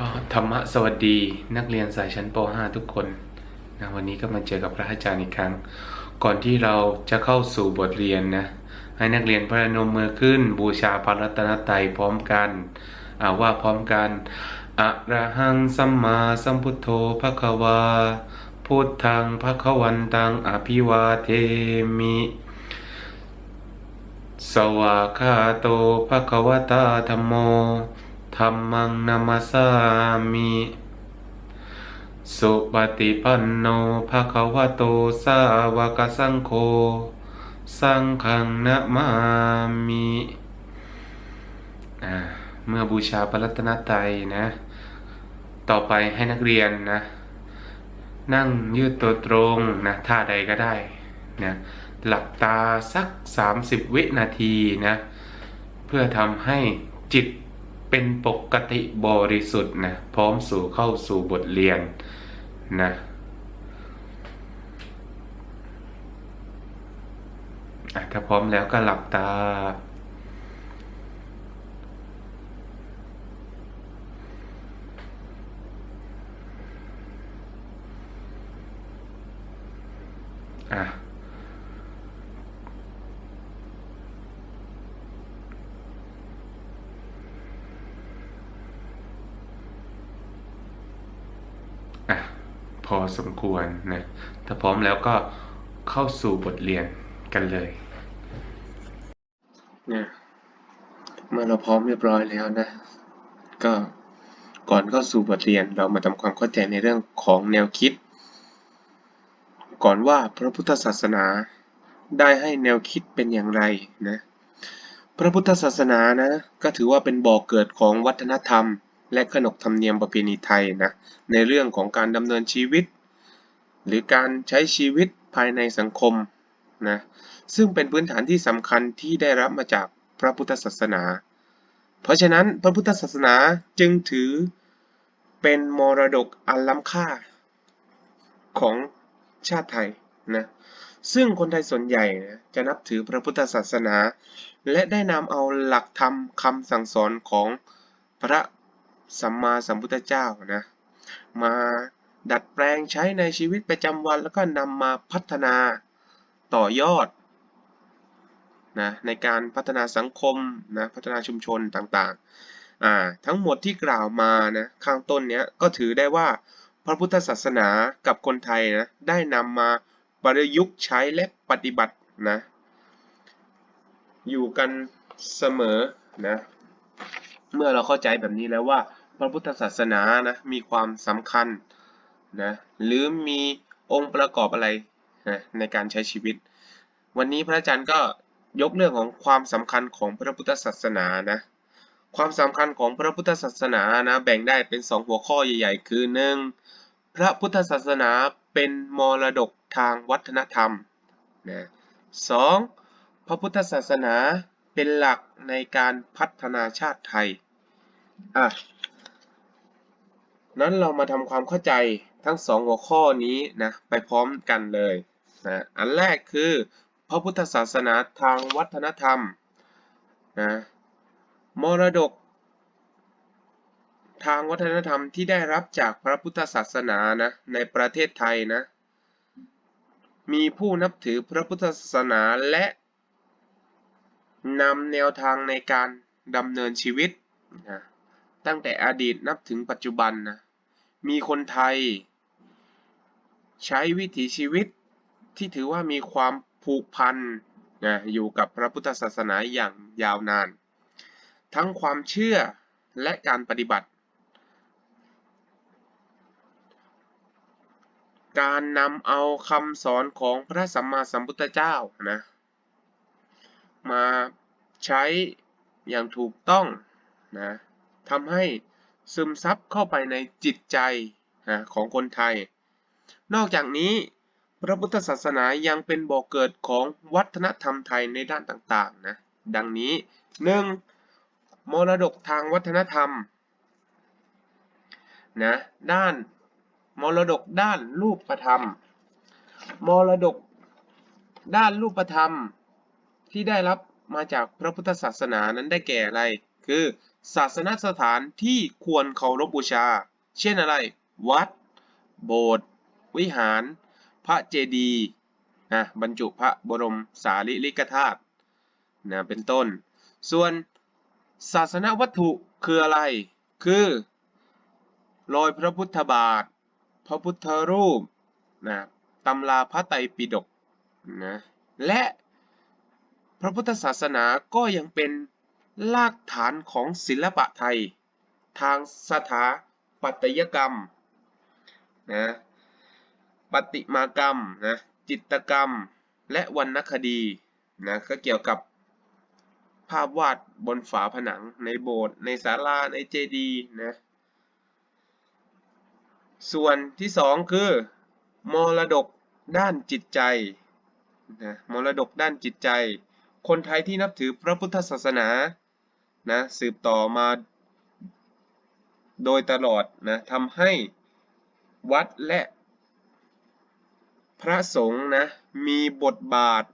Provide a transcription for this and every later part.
ก็ธรรมะสวัสดีนักเรียนสายชั้นป .5 ทุกคนนะวันนี้ก็มาเจอกับพระอาจารย์อีกครั้ง ก่อนที่เราจะเข้าสู่บทเรียนนะให้นักเรียนพระนมมือขึ้น บูชาพระรัตนตรัยพร้อมกันอาว่าพร้อมกันอะระหังสัมมาสัมพุทโธภะคะวาพุทธังภะคะวันตังอภิวาเทมิสวากาโตภะคะวตาธัมโม ธัมมังนามาสามิสุปฏิปันโนภะคะวะโตสาวกสังโฆสังฆังนะมามิเมื่อบูชาพระรัตนตรัยนะ ต่อไปให้นักเรียนนะ นั่งยืดตัวตรงนะท่าใดก็ได้นะหลับตาสัก 30 วินาทีนะ เพื่อทำให้จิต เป็นปกติบริสุทธิ์นะพร้อมสู่เข้าสู่บทเรียนนะถ้าพร้อมแล้วก็หลับตา อะ อะ พอสมควรนะถ้าพร้อมแล้วก็เข้าสู่บทเรียนกันเลยเนี่ยเมื่อเราพร้อมเรียบร้อยแล้วนะ ก็ก่อนเข้าสู่บทเรียนเรามาทำความเข้าใจในเรื่องของแนวคิด ก่อนว่าพระพุทธศาสนาได้ให้แนวคิดเป็นอย่างไรนะ พระพุทธศาสนานะ ก็ถือว่าเป็นบ่อกเกิดของวัฒนธรรม และขนบธรรมเนียมประเพณีไทยนะในเรื่องของการดำเนินชีวิต หรือการใช้ชีวิตภายในสังคมนะซึ่งเป็นพื้นฐานที่สำคัญที่ได้รับมาจากพระพุทธศาสนา เพราะฉะนั้นพระพุทธศาสนาจึงถือเป็นมรดกอันล้ำค่าของชาติไทยนะซึ่งคนไทยส่วนใหญ่นะจะนับถือพระพุทธศาสนา และได้นำเอาหลักธรรมคำสั่งสอนของพระ สัมมาสัมพุทธเจ้านะมาดัดแปลงใช้ในชีวิตประจำวันแล้วก็นำมาพัฒนาต่อยอดนะในการพัฒนาสังคมนะพัฒนาชุมชนต่างๆอ่าทั้งหมดที่กล่าวมานะข้างต้นเนี้ยก็ถือได้ว่าพระพุทธศาสนากับคนไทยนะได้นำมาประยุกต์ใช้และปฏิบัตินะอยู่กันเสมอนะเมื่อเราเข้าใจแบบนี้แล้วว่า พระพุทธศาสนานะมีความสำคัญนะหรือมีองค์ประกอบอะไรนะในการใช้ชีวิต วันนี้พระอาจารย์ก็ยกเรื่องของความสำคัญของพระพุทธศาสนานะความสำคัญของพระพุทธศาสนานะแบ่งได้เป็นสองหัวข้อใหญ่ ๆ คือหนึ่งพระพุทธศาสนาเป็นมรดกทางวัฒนธรรมนะสองพระพุทธศาสนาเป็นหลักในการพัฒนาชาติไทยอะ นั้นเรามาทำความเข้าใจทั้งสองหัวข้อนี้นะไปพร้อมกันเลยนะอันแรกคือพระพุทธศาสนาทางวัฒนธรรมนะมรดก ทางวัฒนธรรมที่ได้รับจากพระพุทธศาสนานะในประเทศไทยนะมีผู้นับถือพระพุทธศาสนาและนำแนวทางในการดำเนินชีวิตนะตั้งแต่อดีตนับถึงปัจจุบันนะ มีคนไทย ใช้วิถีชีวิตที่ถือว่ามีความผูกพันนะอยู่กับพระพุทธศาสนาอย่างยาวนาน ทั้งความเชื่อและการปฏิบัติ การนำเอาคำสอนของพระสัมมาสัมพุทธเจ้านะมาใช้อย่างถูกต้องนะทำให้ ซึมซับเข้าไปในจิตใจนะของคนไทย นอกจากนี้พระพุทธศาสนายังเป็นบ่อกเกิดของวัฒนธรรมไทยในด้านต่างๆนะ ดังนี้ 1. มรดกทางวัฒนธรรมนะด้านมรดกด้านรูปธรรม มรดกด้านรูปธรรมที่ได้รับมาจากพระพุทธศาสนานั้นได้แก่อะไร คือ ศาสนสถานที่ควรเคารพบูชา เช่นอะไร วัด โบสถ์ วิหาร พระเจดีย์นะบรรจุพระบรมสารีริกธาตุนะเป็นต้น ส่วนศาสนวัตถุคืออะไร คือ รอยพระพุทธบาท พระพุทธรูปนะตำราพระไตรปิฎกนะและพระพุทธศาสนาก็ยังเป็น รากฐานของศิลปะไทย ทางสถาปัตยกรรมนะปฏิมากรรมนะจิตกรรมและวรรณคดีนะก็เกี่ยวกับภาพวาดบนฝาผนังในโบสถ์ในศาลาในเจดีย์นะส่วนที่สองคือ มรดกด้านจิตใจนะมรดกด้านจิตใจ คนไทยที่นับถือพระพุทธศาสนา นะสืบต่อมาโดยตลอดนะทำให้วัดและพระสงฆ์นะมีบทบาท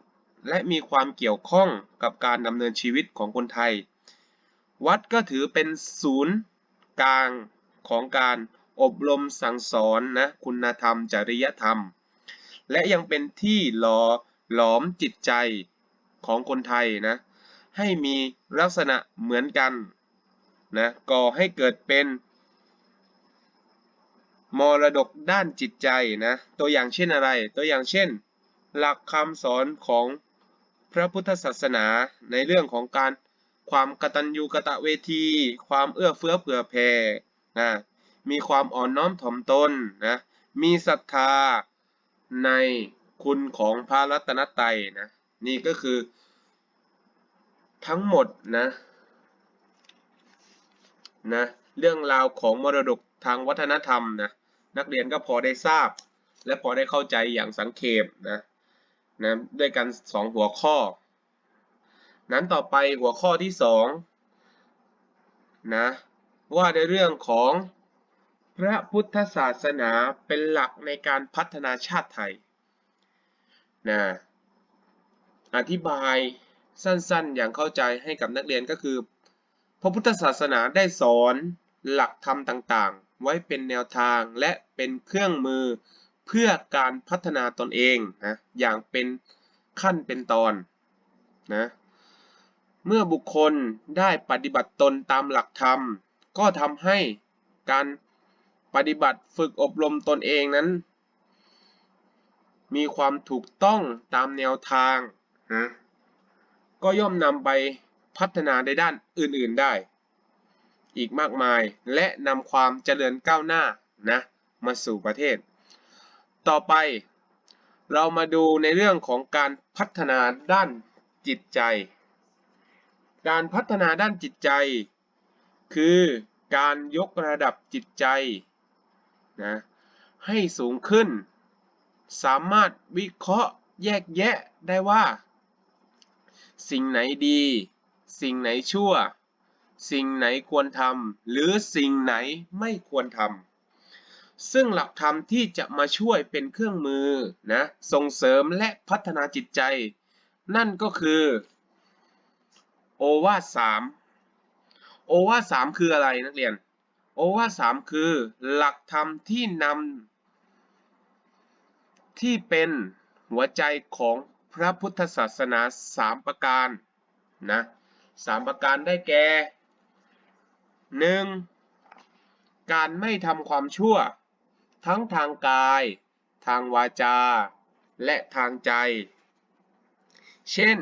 และมีความเกี่ยวข้องกับการดำเนินชีวิตของคนไทย วัดก็ถือเป็นศูนย์กลางของการอบรมสั่งสอนนะคุณธรรม จริยธรรม และยังเป็นที่หล่อหลอมจิตใจของคนไทยนะ ให้มีลักษณะเหมือนกันนะก่อให้เกิดเป็น มรดกด้านจิตใจนะตัวอย่างเช่นอะไร ตัวอย่างเช่น หลักคำสอนของพระพุทธศาสนาในเรื่องของการความกตัญญูกตเวที ความเอื้อเฟื้อเผื่อแผ่นะมีความอ่อนน้อมถ่อมตนนะมีศรัทธาในคุณของพระรัตนตรัยนะนี่ก็คือ ทั้งหมดนะนะเรื่องราวของมรดกทางวัฒนธรรมนะนักเรียนก็พอได้ทราบ และพอได้เข้าใจอย่างสังเขปนะนะด้วยกันสองหัวข้อ นั้นต่อไปหัวข้อที่สองนะว่าในเรื่องของพระพุทธศาสนาเป็นหลักในการพัฒนาชาติไทยนะอธิบาย สั้นๆ อย่างเข้าใจให้กับนักเรียนก็คือ พระพุทธศาสนาได้สอนหลักธรรมต่างๆ ไว้เป็นแนวทางและเป็นเครื่องมือเพื่อการพัฒนาตนเองนะอย่างเป็นขั้นเป็นตอนนะเมื่อบุคคลได้ปฏิบัติตนตามหลักธรรม ก็ทำให้การปฏิบัติฝึกอบรมตนเองนั้น มีความถูกต้องตามแนวทางนะ ก็ย่อมนำไปพัฒนาในด้านอื่นๆได้ อีกมากมายและนำความเจริญก้าวหน้านะมาสู่ประเทศ ต่อไป เรามาดูในเรื่องของการพัฒนาด้านจิตใจ การพัฒนาด้านจิตใจ คือการยกระดับจิตใจนะให้สูงขึ้น สามารถวิเคราะห์แยกแยะได้ว่า สิ่งไหนดี สิ่งไหนชั่ว สิ่งไหนควรทำหรือสิ่งไหนไม่ควรทำซึ่งหลักธรรมที่จะมาช่วยเป็นเครื่องมือนะส่งเสริมและพัฒนาจิตใจ นั่นก็คือโอวาทสามโอวาทสามคืออะไรนักเรียน โอวาทสามคือหลักธรรมที่นำที่เป็นหัวใจของ พระพุทธศาสนาสามประการนะสามประการได้แก่หนึ่งการไม่ทำความชั่ว ทั้งทางกาย ทางวาจา และทางใจ เช่น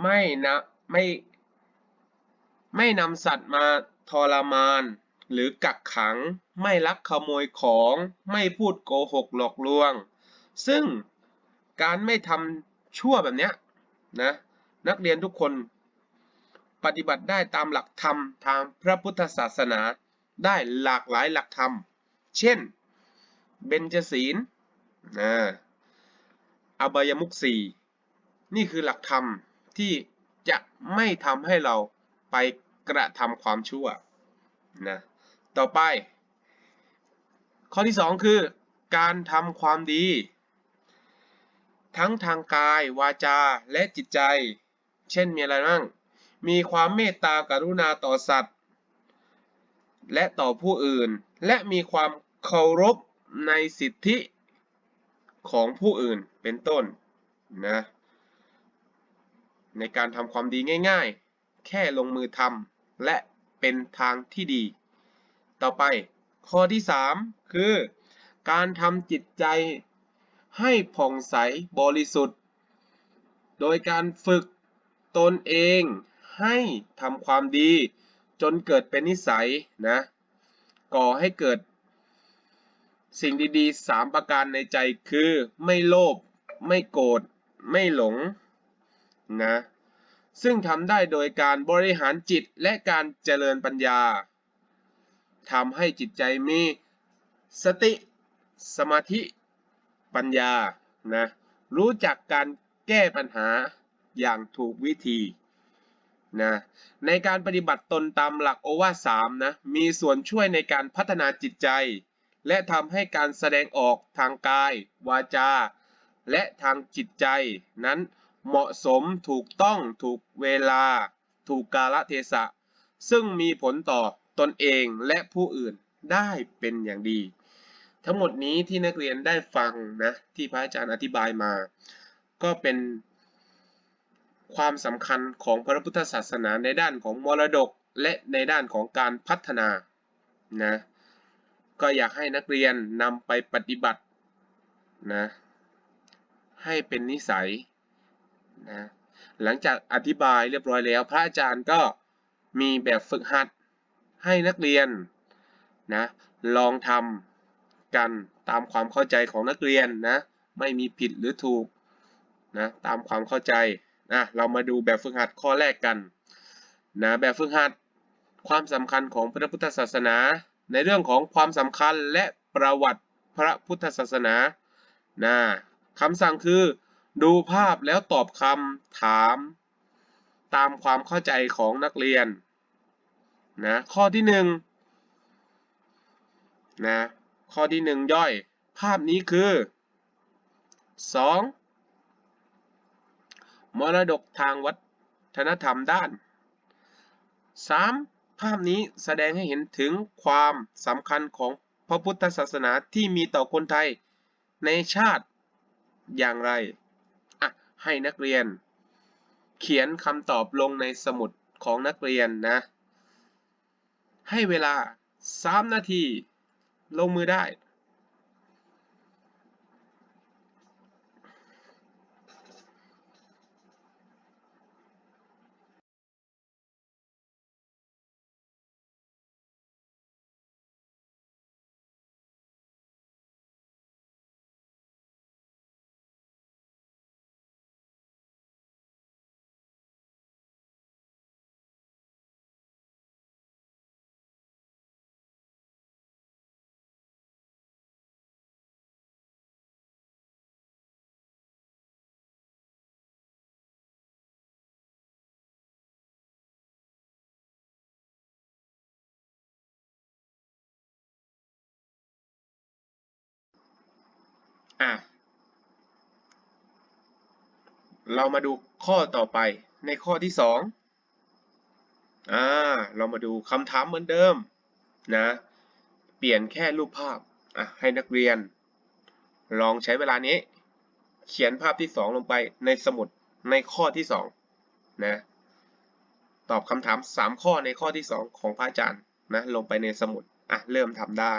ไม่นะไม่ไม่นำสัตว์มาทรมาน หรือกักขัง ไม่ลักขโมยของ ไม่พูดโกหกหลอกลวง ซึ่ง การไม่ทำชั่วแบบเนี้ยนะนักเรียนทุกคนปฏิบัติได้ตามหลักธรรมทางพระพุทธศาสนาได้หลากหลายหลักธรรม เช่น เบญจศีลนะอบายมุขสีนี่คือหลักธรรมที่จะไม่ทำให้เราไปกระทำความชั่วนะต่อไป ข้อที่ 2 คือ การทำความดี ทั้งทางกาย วาจา และจิตใจ เช่นมีอะไรบ้าง มีความเมตตากรุณาต่อสัตว์ และต่อผู้อื่น และมีความเคารพในสิทธิของผู้อื่นเป็นต้นนะในการทำความดีง่ายๆ แค่ลงมือทำและเป็นทางที่ดี ต่อไปข้อที่ 3 คือ การทำจิตใจ ให้ผ่องใสบริสุทธิ์ โดยการฝึกตนเองให้ทำความดี จนเกิดเป็นนิสัยนะก่อให้เกิดสิ่งดีๆ 3 ประการในใจคือไม่โลภไม่โกรธไม่หลงนะซึ่งทำได้โดยการบริหารจิตและการเจริญปัญญาทำให้จิตใจมีสติสมาธิ ปัญญานะรู้จักการแก้ปัญหาอย่างถูกวิธีนะในการปฏิบัติตนตามหลักโอวาสามนะมีส่วนช่วยในการพัฒนาจิตใจ และทำให้การแสดงออกทางกาย วาจา และทางจิตใจ นั้นเหมาะสมถูกต้องถูกเวลา ถูกกาลเทศะ ซึ่งมีผลต่อตนเองและผู้อื่นได้เป็นอย่างดี ทั้งหมดนี้ที่นักเรียนได้ฟังนะที่พระอาจารย์อธิบายมา ก็เป็นความสำคัญของพระพุทธศาสนาในด้านของมรดกและในด้านของการพัฒนานะก็อยากให้นักเรียนนำไปปฏิบัตินะให้เป็นนิสัยนะหลังจากอธิบายเรียบร้อยแล้ว พระอาจารย์ก็มีแบบฝึกหัดให้นักเรียนนะลองทำ กันตามความเข้าใจของนักเรียนนะ ไม่มีผิดหรือถูกนะ ตามความเข้าใจนะเรามาดูแบบฝึกหัดข้อแรกกันนะแบบฝึกหัดความสำคัญของพระพุทธศาสนา ในเรื่องของความสำคัญและประวัติพระพุทธศาสนานะคำสั่งคือ ดูภาพแล้วตอบคำถาม ตามความเข้าใจของนักเรียนนะข้อที่หนึ่งนะ ข้อที่หนึ่งย่อย ภาพนี้คือ 2. มรดกทางวัฒนธรรมด้าน 3. ภาพนี้แสดงให้เห็นถึงความสำคัญของพระพุทธศาสนาที่มีต่อคนไทยในชาติอย่างไรอะให้นักเรียน เขียนคำตอบลงในสมุดของนักเรียนนะ ให้เวลา 3 นาที ลงมือได้ อะเรามาดูข้อต่อไปในข้อที่สองอ่าเรามาดูคำถามเหมือนเดิมนะเปลี่ยนแค่รูปภาพอะให้นักเรียน ลองใช้เวลานี้ เขียนภาพที่สองลงไปในสมุดในข้อที่สองนะตอบคำถามสามข้อในข้อที่สองของพระอาจารย์นะลงไปในสมุดอะเริ่มทำได้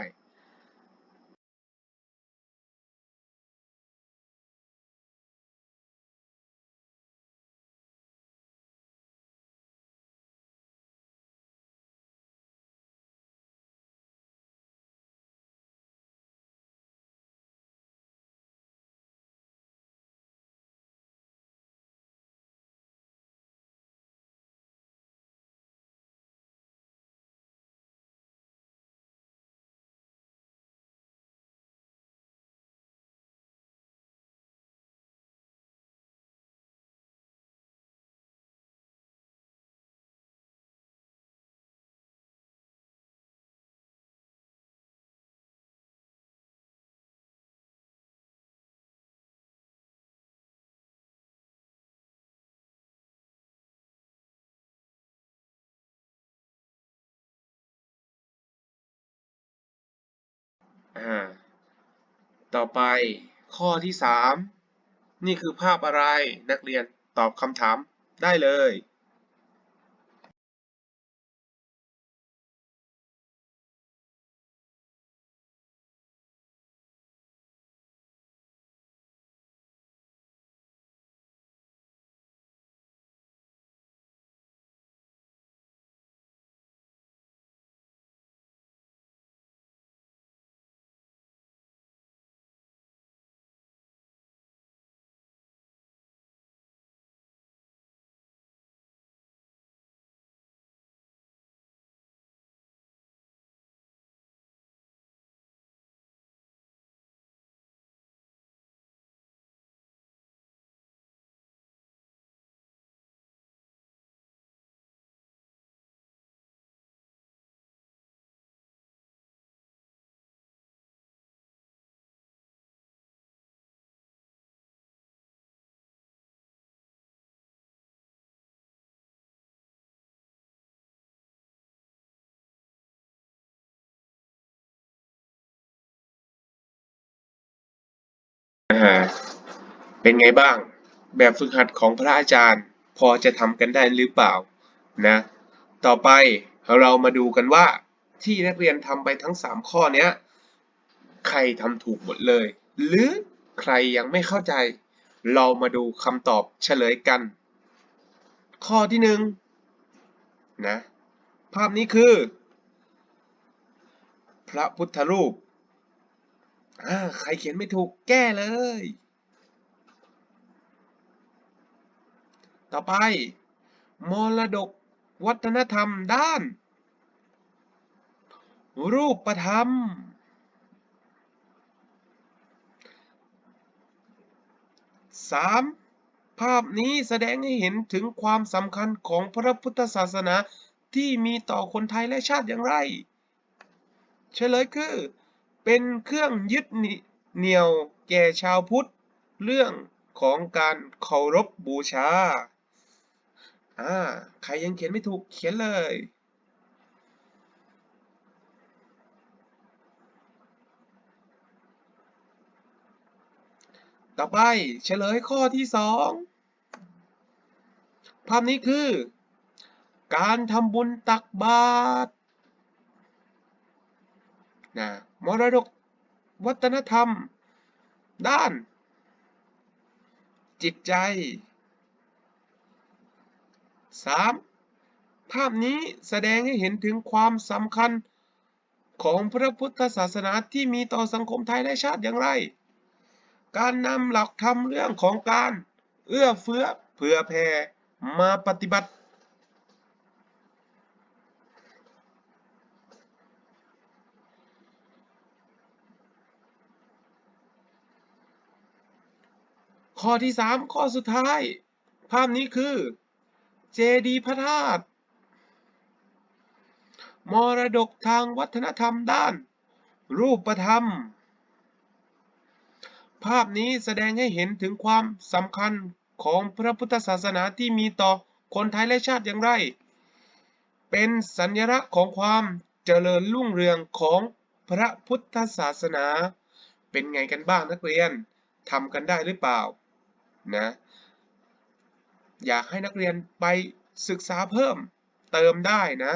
อ่าต่อไปข้อที่สามนี่คือภาพอะไรนักเรียนตอบคำถามได้เลย อ่าเป็นไงบ้าง แบบฝึกหัดของพระอาจารย์ พอจะทำกันได้หรือเปล่านะ ต่อไปเรามาดูกันว่า ที่นักเรียนทำไปทั้ง 3 ข้อเนี้ยใครทำถูกหมดเลย หรือใครยังไม่เข้าใจ เรามาดูคำตอบเฉลยกัน ข้อที่หนึ่งนะ ภาพนี้คือ พระพุทธรูป อ่าใครเขียนไม่ถูกแก้เลย ต่อไป มรดกวัฒนธรรมด้าน รูปธรรมสามภาพนี้แสดงให้เห็นถึงความสำคัญของพระพุทธศาสนาที่มีต่อคนไทยและชาติอย่างไร เฉลยคือ เป็นเครื่องยึดเหนี่ยวแก่ชาวพุทธ เรื่องของการเคารพบูชา อ่า ใครยังเขียนไม่ถูกเขียนเลยต่อไปเฉลยข้อที่สองภาพนี้คือ การทำบุญตักบาตรนะ มรดกวัฒนธรรม ด้าน จิตใจ 3. ภาพนี้แสดงให้เห็นถึงความสำคัญของพระพุทธศาสนาที่มีต่อสังคมไทยและชาติอย่างไร การนำหลักธรรมเรื่องของการ เอื้อเฟื้อเผื่อแผ่มาปฏิบัติ ข้อที่ 3 ข้อสุดท้าย ภาพนี้คือ เจดีย์พระธาตุมรดกทางวัฒนธรรมด้าน รูปธรรม ภาพนี้แสดงให้เห็นถึงความสำคัญของพระพุทธศาสนาที่มีต่อคนไทยและชาติอย่างไร เป็นสัญลักษณ์ของความเจริญรุ่งเรืองของพระพุทธศาสนา เป็นไงกันบ้างนักเรียนทำกันได้หรือเปล่า นะอยากให้นักเรียนไปศึกษาเพิ่มเติมได้นะ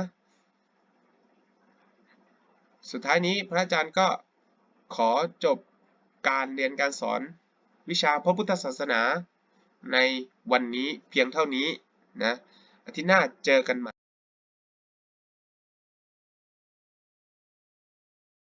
สุดท้ายนี้พระอาจารย์ก็ขอจบการเรียนการสอนวิชาพระพุทธศาสนาในวันนี้เพียงเท่านี้นะอาทิตย์หน้าเจอกันใหม่